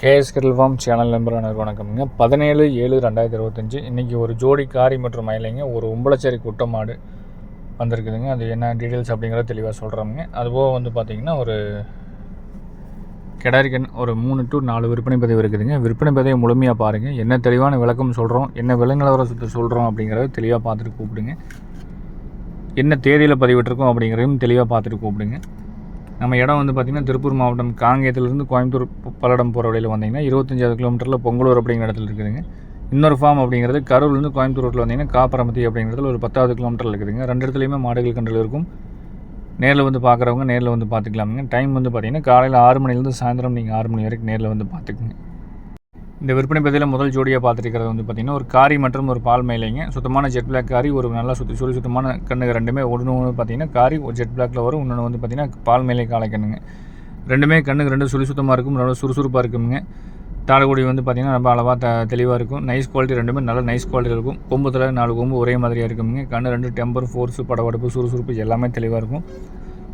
KS கெல்வாம் channel நம்பரான வணக்கம்ங்க. பதினேழு ஏழு ரெண்டாயிரத்தி இருபத்தஞ்சி. இன்றைக்கி ஒரு ஜோடி காரி மற்றும் மயிலைங்க ஒரு உம்பளச்சேரி குட்டமாடு வந்திருக்குதுங்க. அது என்ன டீட்டெயில்ஸ் அப்படிங்கிறத தெளிவாக சொல்கிறோமுங்க அதுபோக வந்து பார்த்திங்கன்னா ஒரு கிடாரிக்கன் ஒரு மூணு டு நாலு விற்பனை பதிவு இருக்குதுங்க. விற்பனை பதிவை முழுமையாக பாருங்கள் என்ன தெளிவான விளக்கம் சொல்கிறோம் என்ன விலை சுற்றி சொல்கிறோம் அப்படிங்கிறத தெளிவாக பார்த்துட்டு கூப்பிடுங்க. என்ன தேதியில் பதிவிட்டிருக்கோம் அப்படிங்கிறதையும் தெளிவாக பார்த்துட்டு கூப்பிடுங்க. நம்ம இடம் வந்து பார்த்திங்கன்னா திருப்பூர் மாவட்டம் காங்கேயத்துலேருந்து கோயம்புத்தூர் பல்லடம் போகிற வழியில் வந்தீங்கன்னா இருபத்தஞ்சாவது கிலோமீட்டரில் பொங்கலூர் அப்படிங்கிற இடத்துல இருக்குதுங்க. இன்னொரு ஃபார்ம் அப்படிங்கிறது கரூர்லேருந்து கோயம்புத்தூர் ரோட்டில் வந்தீங்கன்னா காப்பரமத்தி அப்படிங்கிறதுல ஒரு பத்தாவது கிலோமீட்டரில் இருக்குதுங்க. ரெண்டு இடத்துலையுமே மாடுகள் கன்றுகள் இருக்கும். நேரில் வந்து பார்க்குறவங்க நேரில் வந்து பார்த்துக்கலாமுங்க டைம் வந்து பார்த்திங்கன்னா காலையில் ஆறு மணிலேருந்து சாயந்தரம் நீங்கள் ஆறு மணி வரைக்கும் நேரில் வந்து பார்த்துக்குங்க இந்த விற்பனை பதிவில் முதல் ஜோடியாக பார்த்துருக்கிறது வந்து பார்த்திங்கன்னா ஒரு காரி மற்றும் ஒரு பால் மேலேங்க. சுத்தமான ஜெட் பிளாக் காரி ஒரு நல்லா சுற்றி சுழி சுத்தமான கண்ணுங்க ரெண்டுமே ஒன்று ஒன்று பார்த்தீங்கன்னா காரி ஒரு ஜெட் பிளாக்ல வரும். இன்னொன்று வந்து பார்த்திங்கன்னா பால் மேலே காலை கண்ணுங்க ரெண்டுமே கண்ணுக்கு ரெண்டு சுழி சுத்தமாக இருக்கும் நல்லா சுறுசுறுப்பாக இருக்குங்க தாடகுடி வந்து பார்த்திங்கன்னா ரொம்ப அளவாக த தெளிவாக இருக்கும். நைஸ் குவாலிட்டி ரெண்டுமே நல்ல நைஸ் குவாலிட்டி இருக்கும். கொம்புத்தில் நாலு கொம்பு ஒரே மாதிரியாக இருக்குங்க கண்ணு ரெண்டு டெம்பர் ஃபோர்ஸு படபடப்பு சுறுசுறுப்பு எல்லாமே தெளிவாக இருக்கும்.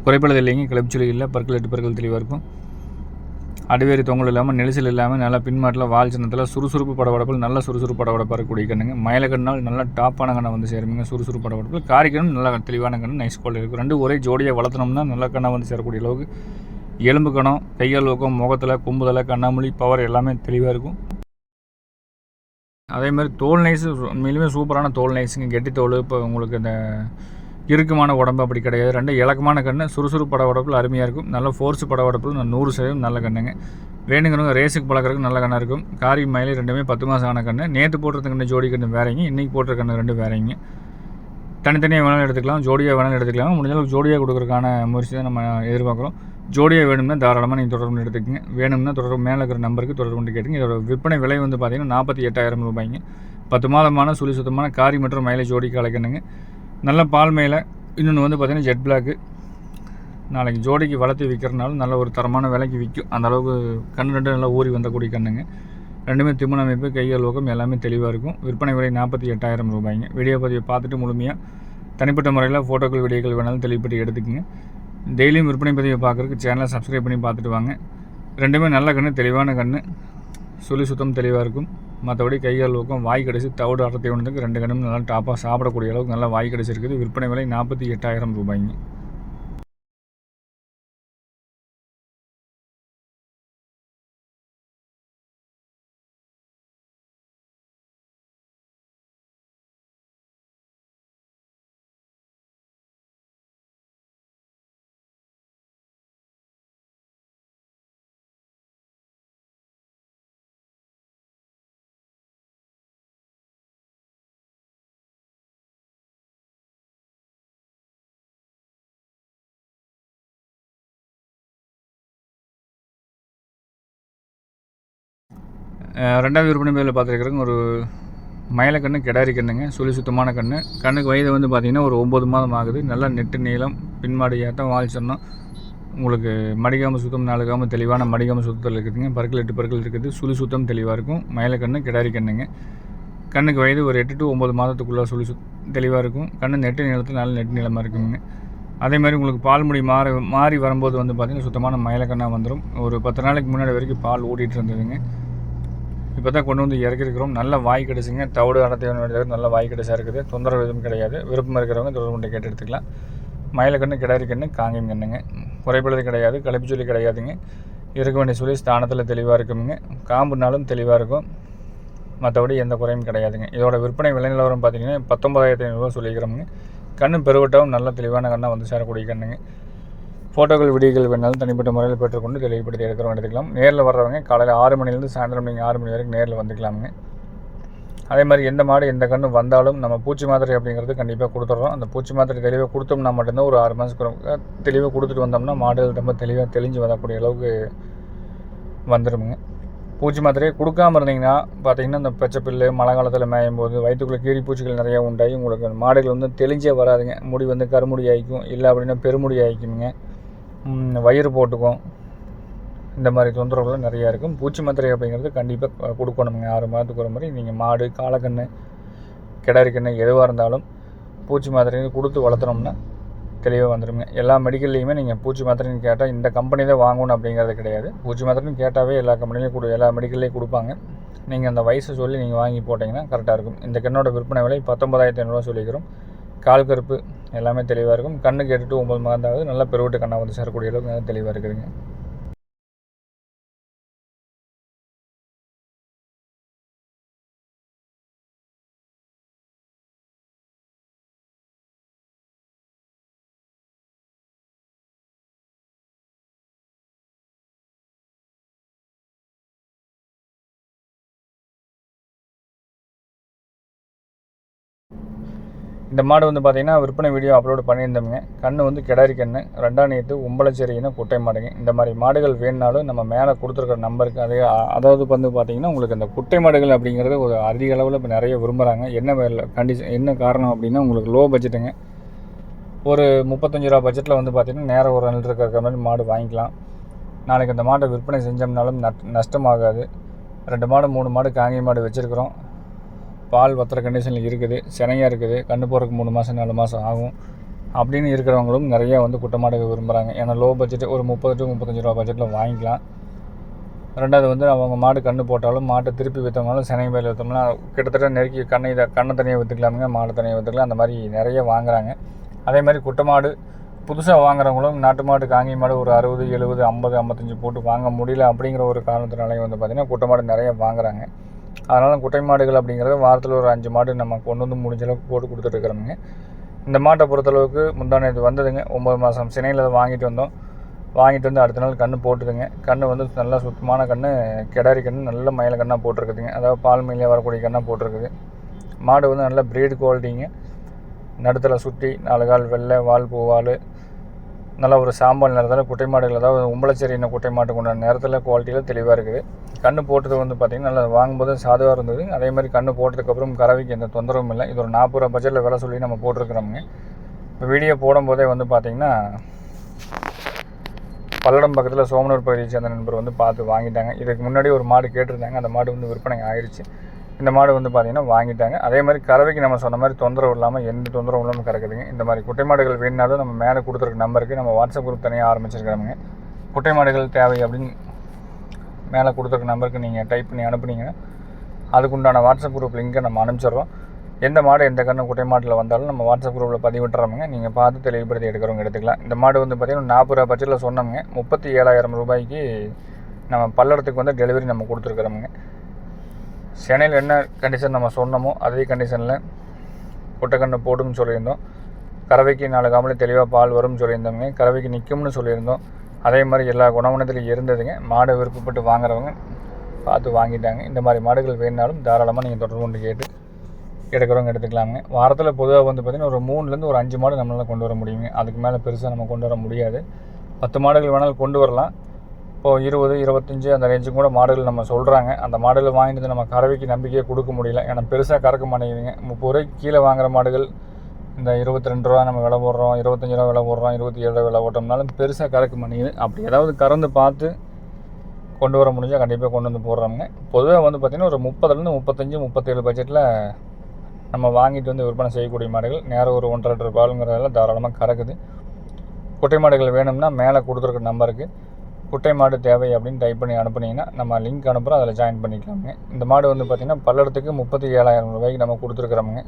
குறைப்பளது இல்லைங்க. கிளப்ச்சுலி இல்லை. பற்கள் எட்டு பற்கள் தெளிவாக இருக்கும். அடிவேறு தொங்கல் இல்லாமல் நெரிசல் இல்லாமல் நல்லா பின்மாட்டில் வால் சின்னத்தில் சுறுசுறுப்பு படபடப்பில் நல்ல சுறுசுறுப்பு படபடப்பாக இருக்கக்கூடிய கண்ணுங்க. மயிலக்கண்ணால் நல்ல டாப்பான கண்ணை வந்து சேருமிங்க சுறுசுறுப்பு படபடப்பில். காரிக்கணும் நல்ல தெளிவான கண்ணு நைஸ் குவாலிட்டி இருக்கும் ரெண்டு ஒரே ஜோடியாக வளர்த்தனோம்னா நல்ல கண்ணை வந்து சேரக்கூடிய அளவுக்கு. எலும்பு கணம் கையால் ஊக்கம் முகத்தில் கும்புதலை கண்ணாமொழி பவர் எல்லாமே தெளிவாக இருக்கும். அதே மாதிரி தோல் நைஸு உண்மையிலுமே சூப்பரான தோல் நைஸுங்க கெட்டி தோல் இப்போ உங்களுக்கு இந்த இறுக்கமான உடம்பு அப்படி கிடையாது. ரெண்டு இலக்கமான கண்ணு சுறுசுறு பட உடப்பில் அருமையாக இருக்கும். நல்ல ஃபோர்ஸ் பட உடப்பில் நூறு சதவீதம் நல்ல கண்ணுங்க. வேணுங்கிறவங்க ரேஸுக்கு பழக்கிறதுக்கு நல்ல கண்ணாக இருக்கும். காரி மயிலை ரெண்டுமே பத்து மாதம் ஆன கண்ணு. நேற்று போட்டிருந்த கண்ணு ஜோடி கண்ணு வேறங்க. இன்றைக்கி போட்டிருக்க கண்ணு ரெண்டு வேறங்க. தனித்தனியாக வேணாலும் எடுத்துக்கலாம். ஜோடியாக வேணாலும் எடுத்துக்கலாம். முடிஞ்சளவுக்கு ஜோடியாக கொடுக்குறதுக்கான முயற்சி தான் நம்ம எதிர்பார்க்குறோம். ஜோடியாக வேணும்னா தாராளமாக நீங்கள் தொடர்பு எடுத்துக்கங்க. வேணும்னா தொடர்பு மேலே இருக்கிற நம்பருக்கு தொடர்பு கொண்டு கேட்டுங்க இதோட விற்பனை விலை வந்து பார்த்திங்கன்னா நாற்பத்தி எட்டாயிரம் ரூபாய்ங்க. பத்து மாதமான சுழி சுத்தமான காரி மற்றும் மயிலை ஜோடி கலக்கணுங்க நல்ல பால் மேலே. இன்னொன்று வந்து பார்த்திங்கன்னா ஜெட் பிளாக்கு நாளைக்கு ஜோடிக்கு வளர்த்து விற்கிறனால நல்ல ஒரு தரமான விலைக்கு விற்கும் அந்த அளவுக்கு ரெண்டு நல்லா ஊறி வந்தக்கூடிய கண்ணுங்க. ரெண்டுமே திமுன அமைப்பு கைகள் ஊக்கம் எல்லாமே தெளிவாக இருக்கும். விற்பனை விலை நாற்பத்தி எட்டாயிரம் ரூபாய்ங்க. வீடியோ பதிவை பார்த்துட்டு முழுமையாக தனிப்பட்ட முறையில் ஃபோட்டோக்கள் வீடியோக்கள் வேணாலும் தெளிவுபட்டு எடுத்துக்கங்க. டெய்லியும் விற்பனை பதிவை பார்க்குறதுக்கு சேனலை சப்ஸ்கிரைப் பண்ணி பார்த்துட்டு வாங்க. ரெண்டுமே நல்ல கன்று தெளிவான கண்ணு. சுழி சுத்தம் தெளிவாக இருக்கும். மற்றபடி கைகால் ஊக்கம் வாய் கடைசி தவிடு அடர்த்தி ஒன்றுக்கு ரெண்டு கணமும் நல்லா டாப்பாக சாப்பிடக்கூடிய அளவுக்கு நல்லா வாய் கடிச்சிருக்குது. விற்பனை விலை நாற்பத்தி எட்டாயிரம் ரூபாய்ங்க. ரெண்டாவது விற்பனை பேரில் பார்த்துருக்குறங்க ஒரு மயிலக்கண்ணு கிடாரி கண்ணுங்க சுழி சுத்தமான கண்ணு. கண்ணுக்கு வயது வந்து பார்த்திங்கன்னா ஒரு ஒம்பது மாதம் ஆகுது. நல்லா நெட்டு நீளம் பின்மாடி ஏற்றம் வால் சொன்னோம் உங்களுக்கு மடிகாம சுத்தம் நாளுக்காமல் தெளிவான மடிக்காமல் சுத்தத்தில் இருக்குதுங்க. பற்கள் எட்டு பற்கள் இருக்குது. சுழி சுத்தம் தெளிவாக இருக்கும். மயிலக்கண்ணு கிடாரி கண்ணுங்க. கண்ணுக்கு வயது ஒரு எட்டு டு ஒம்பது மாதத்துக்குள்ளே சுழி சுத் தெளிவாக இருக்கும். கண்ணு நெட்டு நீளத்தில் நல்ல நெட்டு நீளமாக இருக்குங்க. அதே மாதிரி உங்களுக்கு பால் முடி மாறி மாறி வரும்போது வந்து பார்த்திங்கன்னா சுத்தமான மயிலக்கண்ணாக வந்துடும் ஒரு பத்து நாளைக்கு முன்னாடி வரைக்கும் பால் ஓடிட்டு இருந்ததுங்க. இப்போ தான் கொண்டு வந்து இறக்கிருக்கிறோம் நல்ல வாய் கிடச்சிங்க. தவிடு அடர்த்தி நல்ல வாய் கிடச்சா இருக்குது. தொந்தரவு எதுவும் கிடையாது. விருப்பம் இருக்கிறவங்க தொடர்பு கொண்டு கேட்டு எடுத்துக்கலாம். மயிலக்கண்ணு கிடாரி கண்ணு காங்கியம் கண்ணுங்க. குறைபடுது கிடையாது. கழிப்பு சொல்லி கிடையாதுங்க. இருக்க வேண்டிய சொல்லி ஸ்தானத்தில் தெளிவாக இருக்குங்க காம்புனாலும் தெளிவாக இருக்கும். மற்றபடி எந்த குறையும் கிடையாதுங்க. இதோட விற்பனை விலை நிலவரம் பார்த்தீங்கன்னா பத்தொம்பதாயிரத்தி ஐநூறுரூவா சொல்லிக்கிறோமுங்க கண்ணு பெருவட்டவும் நல்ல தெளிவான கண்ணாக வந்து சேரக்கூடிய கண்ணுங்க. ஃபோட்டோக்கள் வீடியோக்கள் வேணாலும் தனிப்பட்ட முறையில் பெற்றுக்கொண்டு தெளிவுபடுத்தி எடுக்கிறவங்க எடுத்துக்கலாம் நேரில் வர்றவங்க காலையில் ஆறு மணிலேருந்து சாயந்தரம் நீங்கள் ஆறு மணி வரைக்கும் நேரில் வந்துக்கலாமுங்க. அதே மாதிரி எந்த மாடு எந்த கண்ணு வந்தாலும் நம்ம பூச்சி மாத்திரை அப்படிங்கிறது கண்டிப்பாக கொடுத்துட்றோம் அந்த பூச்சி மாத்திரை தெளிவாக கொடுத்தோம்னா மட்டும்தான் ஒரு ஆறு மாதத்துக்கு தெளிவாக கொடுத்துட்டு வந்தோம்னா மாடுகள் ரொம்ப தெளிவாக தெளிஞ்சு வரக்கூடிய அளவுக்கு வந்துடுமுங்க பூச்சி மாத்திரையை கொடுக்காம இருந்தீங்கன்னா பார்த்தீங்கன்னா இந்த பச்சைப்பில்லு மழை காலத்தில் மேயும் போது வயிற்றுக்குள்ளே கீரி பூச்சிகள் நிறையா உண்டாகி உங்களுக்கு மாடுகள் வந்து தெளிஞ்சே வராதுங்க. முடி வந்து கருமுடி ஆகிக்கும் இல்லை அப்படின்னா பெருமுடி ஆகிக்குங்க வயிறு போட்டுக்கும். இந்த மாதிரி தொந்தரவுகள் நிறையா இருக்கும். பூச்சி மாத்திரை அப்படிங்கிறது கண்டிப்பாக கொடுக்கணுங்க ஆறு மாதத்துக்கு ஒரு முறை. நீங்கள் மாடு காலக்கண்ணு கிடாரி எதுவாக இருந்தாலும் பூச்சி மாத்திரைங்க கொடுத்து வளர்த்துனோம்னா தெளிவாக வந்துடுங்க எல்லா மெடிக்கல்லையுமே நீங்கள் பூச்சி மாத்திரைன்னு கேட்டால் இந்த கம்பெனி தான் வாங்கணும் அப்படிங்கிறது கிடையாது. பூச்சி மாத்திரைன்னு கேட்டாவே எல்லா கம்பெனிலையும் கொடு எல்லா மெடிக்கல்லையும் கொடுப்பாங்க. நீங்கள் அந்த வயசை சொல்லி நீங்கள் வாங்கி போட்டிங்கன்னா கரெக்டாக இருக்கும். இந்த கண்ணோட விற்பனை விலை பத்தொம்பதாயிரத்தி ஐநூறுரூவா சொல்லிக்கிறோம். கால் கருப்பு எல்லாமே தெளிவாக இருக்கும். கண்ணு கேட்டுட்டு ஒம்பது மாதம் நல்ல பெருவிட்டு கண்ணாக வந்து சேரக்கூடிய அளவுக்கு நல்லா தெளிவாக இருக்குதுங்க. இந்த மாடு வந்து பார்த்தீங்கன்னா விற்பனை வீடியோ அப்லோடு பண்ணியிருந்தோம்ங்க. கண்ணு வந்து கிடாரி கண்ணு. ரெண்டாம் நேற்று உம்பளச்சேரின்னு குட்டை மாடுங்க. இந்த மாதிரி மாடுகள் வேணுனாலும் நம்ம மேலே கொடுத்துருக்குற நம்பருக்கு அதே அதாவது வந்து பார்த்தீங்கன்னா உங்களுக்கு இந்த குட்டை மாடுகள் அப்படிங்கிறது ஒரு அதிக அளவில் இப்போ நிறைய விரும்புகிறாங்க என்ன கண்டிஷன் என்ன காரணம் அப்படின்னா உங்களுக்கு லோ பட்ஜெட்டுங்க ஒரு முப்பத்தஞ்சு ரூபா பட்ஜெட்டில் வந்து பார்த்தீங்கன்னா நேரம் ஒரு நாள் இருக்கிற மாதிரி மாடு வாங்கிக்கலாம். நாளைக்கு அந்த மாட்டை விற்பனை செஞ்சோம்னாலும் நஷ்டமாகாது. ரெண்டு மாடு மூணு மாடு காங்கி மாடு வச்சுருக்குறோம். பால் வத்துற கண்டிஷனில் இருக்குது சினையாக இருக்குது கண்ணு போகிறதுக்கு மூணு மாதம் நாலு மாதம் ஆகும் அப்படின்னு இருக்கிறவங்களும் நிறைய வந்து குட்டமாடுகள் விரும்புகிறாங்க ஏன்னா லோ பட்ஜெட் ஒரு முப்பது டு முப்பத்தஞ்சு ரூபா பட்ஜெட்டில் வாங்கிக்கலாம். ரெண்டாவது வந்து அவங்க மாடு கண்ணு போட்டாலும் மாட்டை திருப்பி விற்றோம்னாலும் சினை மேலே விற்றோம்னா கிட்டத்தட்ட நெருக்கி கண்ணை இதை கண்ணை தனியாக விற்றுக்கலாமுங்க மாடு தனியாக விற்றுக்கலாம் அந்த மாதிரி நிறைய வாங்குறாங்க. அதே மாதிரி குட்டமாடு புதுசாக வாங்குறவங்களும் நாட்டு மாடு காங்கி மாடு ஒரு அறுபது எழுபது ஐம்பது ஐம்பத்தஞ்சு போட்டு வாங்க முடியல அப்படிங்கிற ஒரு காரணத்தினாலையும் வந்து பார்த்திங்கன்னா குட்டை மாடு நிறைய வாங்குறாங்க. அதனால் குட்டை மாடுகள் அப்படிங்கிறது வாரத்தில் ஒரு அஞ்சு மாடு நம்ம கொண்டு வந்து முடிஞ்ச அளவுக்கு போட்டு கொடுத்துட்ருக்குறோமுங்க இந்த மாட்டை பொறுத்தளவுக்கு முந்தான இது வந்ததுங்க. ஒம்பது மாதம் சினையில் அதை வாங்கிட்டு வந்தோம். வாங்கிட்டு வந்து அடுத்த நாள் கன்று போட்டுதுங்க. கன்று வந்து நல்லா சுத்தமான கன்று கிடாரி கன்று நல்ல மயில கண்ணாக போட்டிருக்குதுங்க. அதாவது பால் மயிலே வரக்கூடிய கண்ணாக போட்டிருக்குது. மாடு வந்து நல்ல ப்ரீடு குவாலிட்டிங்க நடுத்தில் சுற்றி நாலு கால் வெள்ளை வால் பூவால் நல்ல ஒரு சாம்பல் நேரத்தில் குட்டை மாடுகள் அதாவது உம்பளச்சேரி குட்டை மாட்டுக்கு உண்டான நேரத்தில் குவாலிட்டியில் தெளிவாக இருக்குது. கன்று போட்டது வந்து பார்த்திங்கன்னா நல்லா வாங்கும்போது சாதுவாக இருந்தது. அதே மாதிரி கன்று போட்டதுக்கப்புறம் கறவைக்கு எந்த தொந்தரவும் இல்லை. இது ஒரு நாற்பது ரூபா பட்ஜெட்டில் விலை சொல்லி நம்ம போட்டிருக்கிறோமுங்க. இப்போ வீடியோ போடும்போதே வந்து பார்த்திங்கன்னா பல்லடம் பக்கத்தில் சோமனூர் பகுதியை சேர்ந்த நண்பர் வந்து பார்த்து வாங்கிட்டாங்க. இதுக்கு முன்னாடி ஒரு மாடு கேட்டிருந்தாங்க. அந்த மாடு வந்து விற்பனை ஆயிடுச்சு இந்த மாடு வந்து பார்த்திங்கன்னா வாங்கிட்டாங்க. அதே மாதிரி கறவைக்கு நம்ம சொன்ன மாதிரி தொந்தரவு இல்லாமல் எந்த தொந்தரவும் இல்லாமல் கறக்குதுங்க. இந்த மாதிரி குட்டை மாடுகள் வேணுனாலும் நம்ம மேலே கொடுத்துருக்க நம்பருக்கு நம்ம வாட்ஸ்அப் குரூப் தனியாக ஆரம்பிச்சிருக்கிறோமுங்க. குட்டை மாடுகள் தேவை அப்படின்னு மேலே கொடுத்துருக்க நம்பருக்கு நீங்கள் டைப் பண்ணி அனுப்புனீங்கன்னா அதுக்குண்டான வாட்ஸ்அப் குரூப் லிங்கை நம்ம அனுப்பிச்சிடுறோம். எந்த மாடு எந்த கண்ணு குட்டை மாட்டில் வந்தாலும் நம்ம வாட்ஸ்அப் குரூப்பில் பதிவிட்டுறோமுங்க நீங்கள் பார்த்து தெளிவுபடுத்தி எடுக்கிறவங்க எடுத்துக்கலாம். இந்த மாடு வந்து பார்த்திங்கன்னா நாற்பது ரூபா பட்சத்தில் சொன்னோம்ங்க. முப்பத்தி ஏழாயிரம் ரூபாய்க்கு நம்ம பல்லடத்துக்கு வந்து டெலிவரி நம்ம கொடுத்துருக்குறோமுங்க. சென்னையில் என்ன கண்டிஷன் நம்ம சொன்னோமோ அதே கண்டிஷனில் குட்டைக்கண்ணு போடும்னு சொல்லியிருந்தோம். கறவைக்கு நாலு காமலே தெளிவாக பால் வரும்னு சொல்லியிருந்தோங்க. கறவைக்கு நிற்கும்னு சொல்லியிருந்தோம். அதே மாதிரி எல்லா குணவனத்துலையும் இருந்ததுங்க. மாடு விருப்பப்பட்டு வாங்குறவங்க பார்த்து வாங்கிட்டாங்க. இந்த மாதிரி மாடுகள் வேணுனாலும் தாராளமாக நீங்கள் தொடர்பு கொண்டு கேட்டு எடுக்கிறவங்க எடுத்துக்கலாமுங்க வாரத்தில் பொதுவாக வந்து பார்த்திங்கன்னா ஒரு மூணுலேருந்து ஒரு அஞ்சு மாடு நம்மளால் கொண்டு வர முடியுங்க. அதுக்கு மேலே பெருசாக நம்ம கொண்டு வர முடியாது. பத்து மாடுகள் வேணாலும் கொண்டு வரலாம். இப்போது இருபது இருபத்தஞ்சி அந்த ரேஞ்சுக்கு கூட மாடுகள் நம்ம சொல்கிறாங்க அந்த மாடுகள் வாங்கிட்டு வந்து நம்ம கறவைக்கு நம்பிக்கையை கொடுக்க முடியல. ஏன்னா பெருசாக கறக்க மாட்டேங்குதுங்க. முப்பது ரூபாய்க்கு கீழே வாங்குற மாடுகள் இந்த இருபத்தி ரெண்டு ரூபா நம்ம விலை போடுறோம் இருபத்தஞ்சி ரூபா விலை போடுறோம் இருபத்தி ஏழு ரூபா விலை போட்டோம்னாலும் பெருசாக கறக்க மாட்டேங்குது. அப்படி ஏதாவது கறந்து பார்த்து கொண்டு வர முடிஞ்சால் கண்டிப்பாக கொண்டு வந்து போடுறாங்க பொதுவாக வந்து பார்த்திங்கன்னா ஒரு முப்பதுலேருந்து முப்பத்தஞ்சு முப்பத்தேழு பட்ஜெட்டில் நம்ம வாங்கிட்டு வந்து விற்பனை செய்யக்கூடிய மாடுகள் நேரம் ஒரு ஒன்றரை லிட்டர் பாலுங்கிறதால தாராளமாக கறக்குது. குட்டை மாடுகள் வேணும்னா மேலே கொடுத்துருக்க நம்பருக்கு குட்டை மாடு தேவை அப்படின்னு டைப் பண்ணி அனுப்புனீங்கன்னா நம்ம லிங்க் அனுப்புகிறோம் அதில் ஜாயின் பண்ணிக்கலாமுங்க. இந்த மாடு வந்து பார்த்திங்கன்னா பல்லடத்துக்கு முப்பத்தி ஏழாயிரம் ரூபாய்க்கு நம்ம கொடுத்துருக்குறோமுங்க.